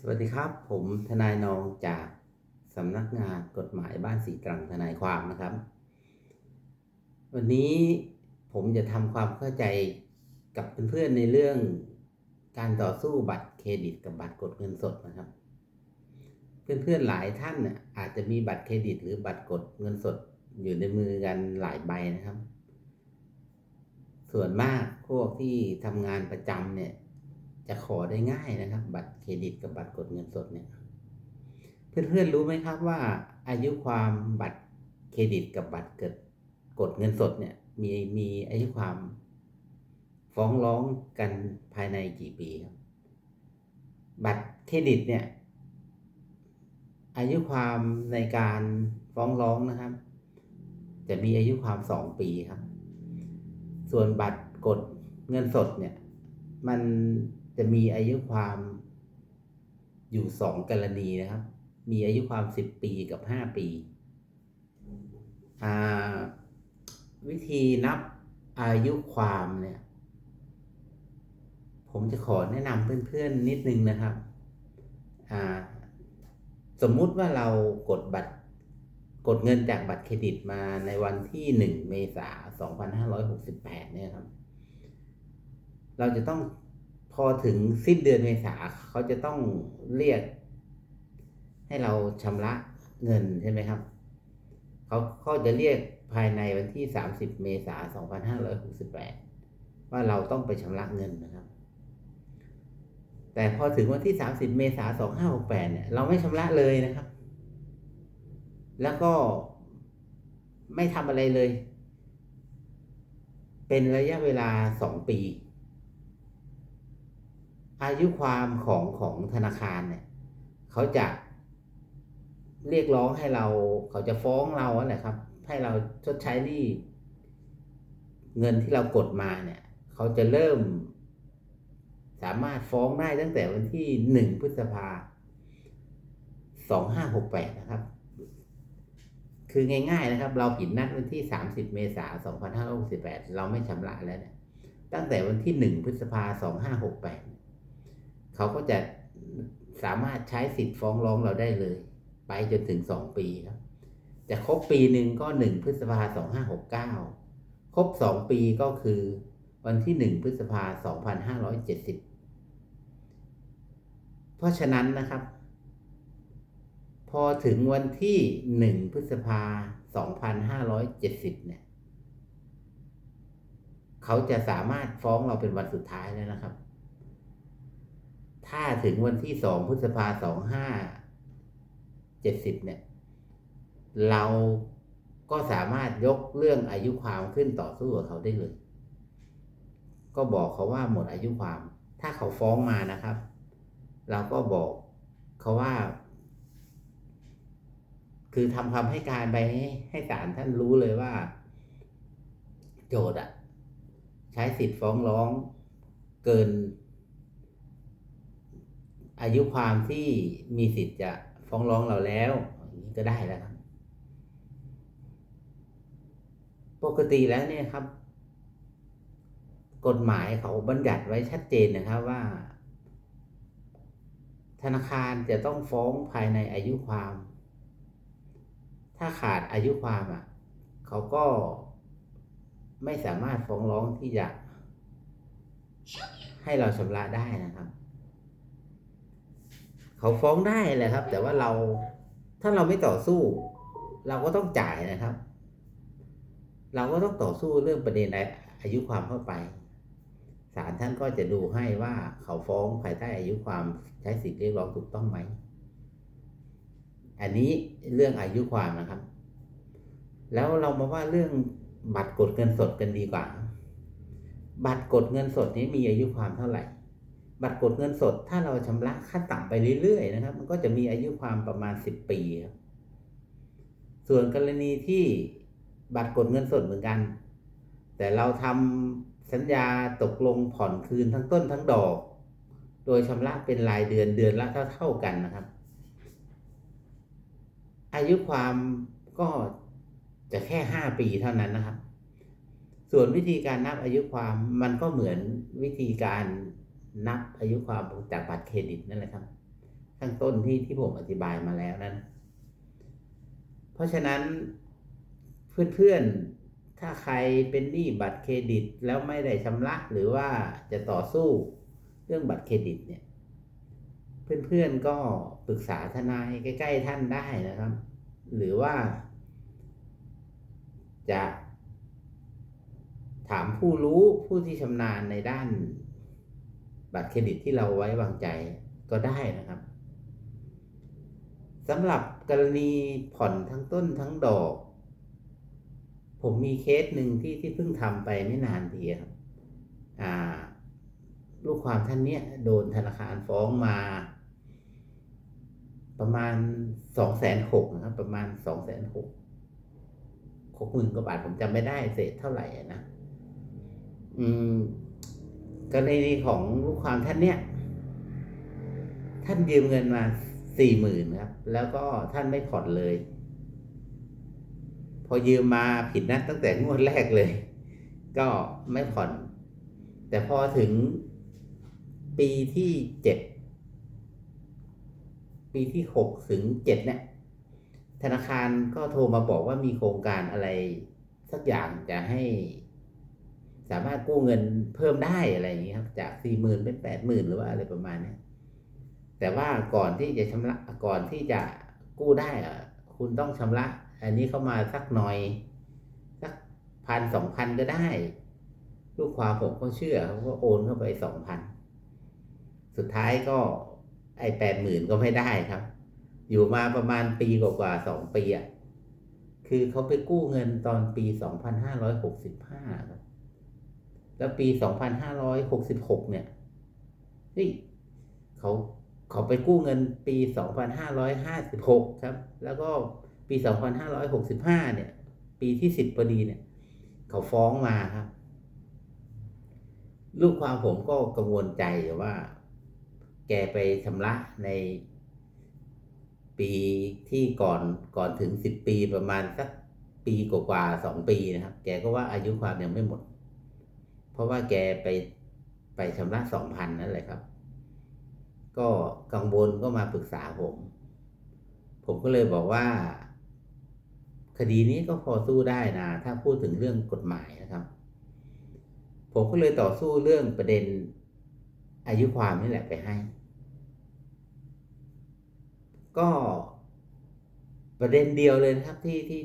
สวัสดีครับ ผมทนายนองจากสำนักงานกฎหมายบ้านสีตรังทนายความนะครับ วันนี้ผมจะทำความเข้าใจกับเพื่อนๆในเรื่องการต่อสู้บัตรเครดิตกับบัตรกดเงินสดนะครับ เพื่อนๆหลายท่านน่ะอาจจะมีบัตรเครดิต หรือบัตรกดเงินสดอยู่ในมือกันหลายใบนะครับ ส่วนมากพวกที่ทำงานประจำเนี่ย จะขอได้ง่ายนะครับ บัตรเครดิตกับบัตรกดเงินสดเนี่ยเพื่อนๆรู้ไหมครับว่า อายุความบัตรเครดิตกับบัตรเกิดกดเงินสดเนี่ยมีมีอายุความฟ้องร้องกันภายในกี่ปีครับ บัตรเครดิตเนี่ย อายุความในการฟ้องร้องนะครับ จะมีอายุความสองปีครับ ส่วนบัตรกดเงินสดเนี่ย มัน จะมีอายุความอยู่สองกรณีนะครับ มีอายุความสิบปีกับห้าปีอ่าวิธีนับอายุความเนี่ย ผมจะขอแนะนำเพื่อนๆนิดนึงนะครับอ่าสมมุติว่าเรากดบัตรกดเงินจากบัตรเครดิตมาในวันที่หนึ่งเมษาสองพันห้าร้อยหกสิบแปดเนี่ยครับ เราจะต้อง อถึงสิ้นเดือนเมษาเขาจะต้องเรียก ให้เราชำระเงินใช่ไหมครับเขาเขาจะเรียกภายในวันที่ 30 เมษายน 2568 ว่าเราต้องไปชำระเงินนะครับ แต่พอถึงวันที่ 30 เมษายน 2568 เนี่ย เราไม่ชำระเลยนะครับ แล้วก็ไม่ทำอะไรเลย เป็นระยะเวลา 2 ปี อายุความของของธนาคารเนี่ยเขาจะเรียกร้องให้เรา เขาจะฟ้องเราแหละครับ ให้เราชดใช้หนี้เงินที่เรากดมาเนี่ย เขาจะเริ่ม สามารถฟ้องได้ตั้งแต่วันที่หนึ่งพฤษภาสองห้าหกแปดนะครับ คือง่าย ๆนะครับ เราผิดนัดวันที่สามสิบเมษาสองพันห้าร้อยหกสิบแปดเราไม่ชำระแล้วเนี่ยตั้งแต่วันที่หนึ่งพฤษภาสองห้าหกแปด เขาก็จะสามารถใช้สิทธิ์ฟ้องร้องเราได้เลย ไปจนถึงสองปีครับจะครบปีหนึ่งก็หนึ่งพฤษภาสองห้าหกเก้าครบสองปีก็คือวันที่หนึ่งพฤษภาสองพันห้าร้อยเจ็ดสิบเพราะฉะนั้นนะครับ พอถึงวันที่หนึ่งพฤษภาสองพันห้าร้อยเจ็ดสิบเนี่ย เขาจะสามารถฟ้องเราเป็นวันสุดท้ายแล้วนะครับ ถ้าถึงวันที่สองพฤษภาสองห้าเจ็ดสิบเนี่ย เราก็สามารถยกเรื่องอายุความขึ้นต่อสู้กับเขาได้เลย ก็บอกเขาว่าหมดอายุความ ถ้าเขาฟ้องมานะครับ เราก็บอกเขาว่า คือทำคำให้การไปให้ให้ศาลท่านรู้เลยว่า โจทย์อะใช้สิทธิ์ฟ้องร้องเกิน อายุความที่มีสิทธิ์จะฟ้องร้องเราแล้วอย่างนี้ก็ได้แล้วครับ ปกติแล้วเนี่ยครับ กฎหมายเขาบัญญัติไว้ชัดเจนนะครับว่า ธนาคารจะต้องฟ้องภายในอายุความ ถ้าขาดอายุความอะ เขาก็ไม่สามารถฟ้องร้องที่จะให้เราชำระได้นะครับ เขาฟ้องได้แหละครับ แต่ว่าเราถ้าเราไม่ต่อสู้ เราก็ต้องจ่ายนะครับ เราก็ต้องต่อสู้เรื่องประเด็นอายุความเข้าไปศาลท่านก็จะดูให้ว่าเขาฟ้องภายใต้อายุความใช้สิทธิเรียกร้องถูกต้องไหม อันนี้เรื่องอายุความนะครับ แล้วเรามาว่าเรื่องบัตรกดเงินสดกันดีกว่า บัตรกดเงินสดนี้มีอายุความเท่าไหร่ บัตรกดเงินสดถ้าเราชำระขั้นต่ำไปเรื่อยๆนะครับ มันก็จะมีอายุความประมาณสิบปีครับส่วนกรณีที่บัตรกดเงินสดเหมือนกัน แต่เราทำสัญญาตกลงผ่อนคืนทั้งต้นทั้งดอก โดยชำระเป็นรายเดือนเดือนละเท่าๆกันนะครับ อายุความก็จะแค่ห้าปีเท่านั้นนะครับ ส่วนวิธีการนับอายุความมันก็เหมือนวิธีการ นับอายุความจากบัตรเครดิตนั่นแหละครับ ข้างต้นที่ที่ผมอธิบายมาแล้วนั้น เพราะฉะนั้นเพื่อนๆ ถ้าใครเป็นหนี้บัตรเครดิตแล้วไม่ได้ชำระหรือว่าจะต่อสู้เรื่องบัตรเครดิตเนี่ย เพื่อนๆก็ปรึกษาทนายใกล้ ๆ ท่านได้นะครับ หรือว่า จะถามผู้รู้ผู้ที่ชำนาญในด้าน บัตรเครดิตที่เราไว้วางใจก็ได้นะครับสำหรับกรณีผ่อนทั้งต้นทั้งดอก ผมมีเคสหนึ่งที่ที่เพิ่งทำไปไม่นานทีครับอ่า ลูกความท่านเนี้ยโดนธนาคารฟ้องมา ประมาณสองแสนหกนะครับ ประมาณสองแสนหกหกหมื่นกว่าบาทผมจำไม่ได้เศษเท่าไหร่นะ อืม กรณีของลูกความท่านเนี้ยท่านยืมเงินมาสี่หมื่นครับ แล้วก็ท่านไม่ผ่อนเลย พอยืมมาผิดนัดตั้งแต่งวดแรกเลย ก็ไม่ผ่อน แต่พอถึงปีที่เจ็ดปีที่หกถึงเจ็ดเนี่ยธนาคารก็โทรมาบอกว่ามีโครงการอะไร สักอย่างจะให้ สามารถกู้เงินเพิ่มได้อะไรอย่างนี้ครับ จากสี่หมื่นเป็นแปดหมื่นหรือว่าอะไรประมาณนี้แต่ว่าก่อนที่จะชำระก่อนที่จะกู้ได้อะคุณต้องชำระ อันนี้เข้ามาสักหน่อย สักพันสองพันก็ได้ ลูกความผมก็เชื่อเขาก็โอนเข้าไปสองพันสุดท้ายก็ ไอแปดหมื่นก็ไม่ได้ครับ อยู่มาประมาณปีกว่าๆสองปีอะคือเขาไปกู้เงินตอนปีสองพันห้าร้อยหกสิบห้าครับ แล้วปีสองพันห้าร้อยหกสิบหกเนี่ยเฮ้ยเขาเขาไปกู้เงินปี 2556 ครับ แล้วก็ปี 2565 เนี่ย ปีที่ 10พอดีเนี่ย เขาฟ้องมาครับ ลูกความผมก็กังวลใจว่า แกไปชำระในปีที่ก่อนก่อนถึง 10 ปีประมาณสักปีกว่าๆสองปีนะครับ แกก็ว่าอายุความยังไม่หมด เพราะว่าแกไปไปชำระสองพันนั่นแหละครับ ก็กังวลก็มาปรึกษาผม ผมก็เลยบอกว่า คดีนี้ก็พอสู้ได้นะ ถ้าพูดถึงเรื่องกฎหมายนะครับ ผมก็เลยต่อสู้เรื่องประเด็นอายุความนี่แหละไปให้ ก็ประเด็นเดียวเลยนะครับที่ที่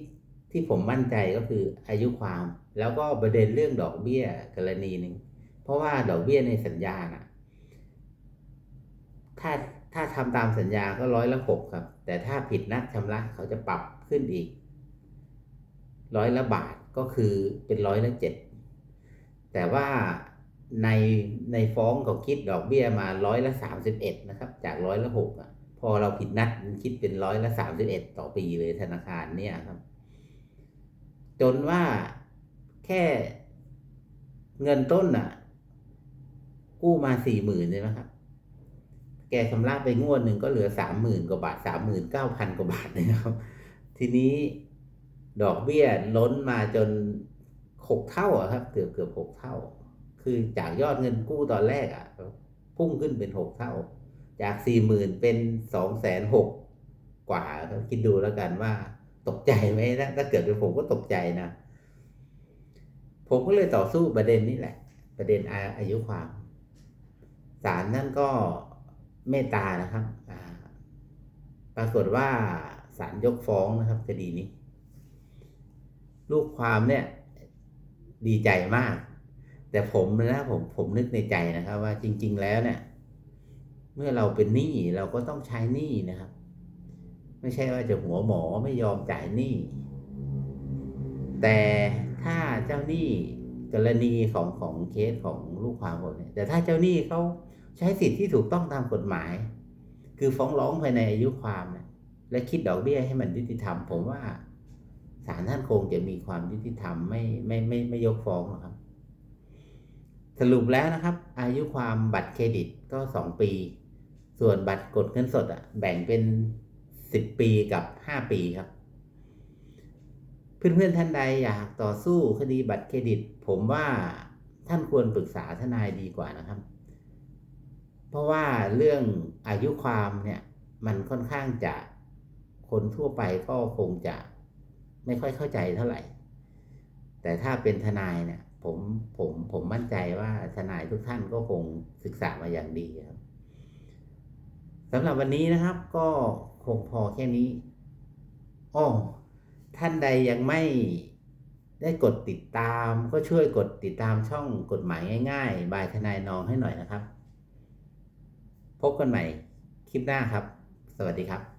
ที่ผมมั่นใจก็คืออายุความ แล้วก็ประเด็นเรื่องดอกเบี้ยกรณีหนึ่งเพราะว่าดอกเบี้ยในสัญญานะถ้าถ้าทำตามสัญญาก็ร้อยละหกครับ แต่ถ้าผิดนัดชำระเขาจะปรับขึ้นอีก ร้อยละบาทก็คือเป็นร้อยละเจ็ดแต่ว่าในในฟ้องเขาคิดดอกเบี้ยมาร้อยละสามสิบเอ็ดนะครับ จากร้อยละหกอะ พอเราผิดนัดมันคิดเป็นร้อยละสามสิบเอ็ดต่อปีเลยธนาคารเนี่ยครับ จนว่าแค่เงินต้นอะ กู้มาสี่หมื่นใช่ไหมครับ แกชำระไปงวดหนึ่งก็เหลือสามหมื่นกว่าบาทสามหมื่นเก้าพันกว่าบาทนะครับ ทีนี้ดอกเบี้ยล้นมาจนหกเท่าอะครับ เกือบเกือบหกเท่า คือจากยอดเงินกู้ตอนแรกอะพุ่งขึ้นเป็นหกเท่า จากสี่หมื่นเป็นสองแสนหกกว่าครับคิดดูแล้วกันว่า ตกใจไหมนะถ้าเกิดเป็นผมก็ตกใจนะ ผมก็เลยต่อสู้ประเด็นนี้แหละ ประเด็นอายุความศาลนั่นก็เมตตานะครับปรากฏว่าศาลยกฟ้องนะครับคดีนี้ ลูกความเนี่ย ดีใจมาก แต่ผมนะผมผมนึกในใจนะครับ ว่าจริง ๆ แล้วเนี่ย เมื่อเราเป็นหนี้เราก็ต้องใช้หนี้นะครับ ไม่ใช่ว่าจะหัวหมอไม่ยอมจ่ายหนี้ แต่ถ้าเจ้าหนี้กรณีของของเคสของลูกความผมเนี่ยแต่ถ้าเจ้าหนี้เขาใช้สิทธิที่ถูกต้องตามกฎหมาย คือฟ้องร้องภายในอายุความนะและคิดดอกเบี้ยให้มันยุติธรรม ผมว่าศาลท่านคงจะมีความยุติธรรมไม่ไม่ไม่ไม่ยกฟ้องหรอกครับ สรุปแล้วนะครับ อายุความบัตรเครดิตก็สองปี ส่วนบัตรกดเงินสดอะแบ่งเป็น สิบปีกับห้าปีครับ เพื่อนๆท่านใดอยากต่อสู้คดีบัตรเครดิต ผมว่าท่านควรปรึกษาทนายดีกว่านะครับ เพราะว่าเรื่องอายุความเนี่ย มันค่อนข้างจะคนทั่วไปก็คงจะไม่ค่อยเข้าใจเท่าไหร่ แต่ถ้าเป็นทนายเนี่ย ผมผมผมมั่นใจว่าทนายทุกท่านก็คงศึกษามาอย่างดีครับ สำหรับวันนี้นะครับก็คงพอแค่นี้อ้อท่านใดยังไม่ได้กดติดตาม ก็ช่วยกดติดตามช่องกฎหมายง่ายๆ บายทนายนองให้หน่อยนะครับ พบกันใหม่คลิปหน้าครับ สวัสดีครับ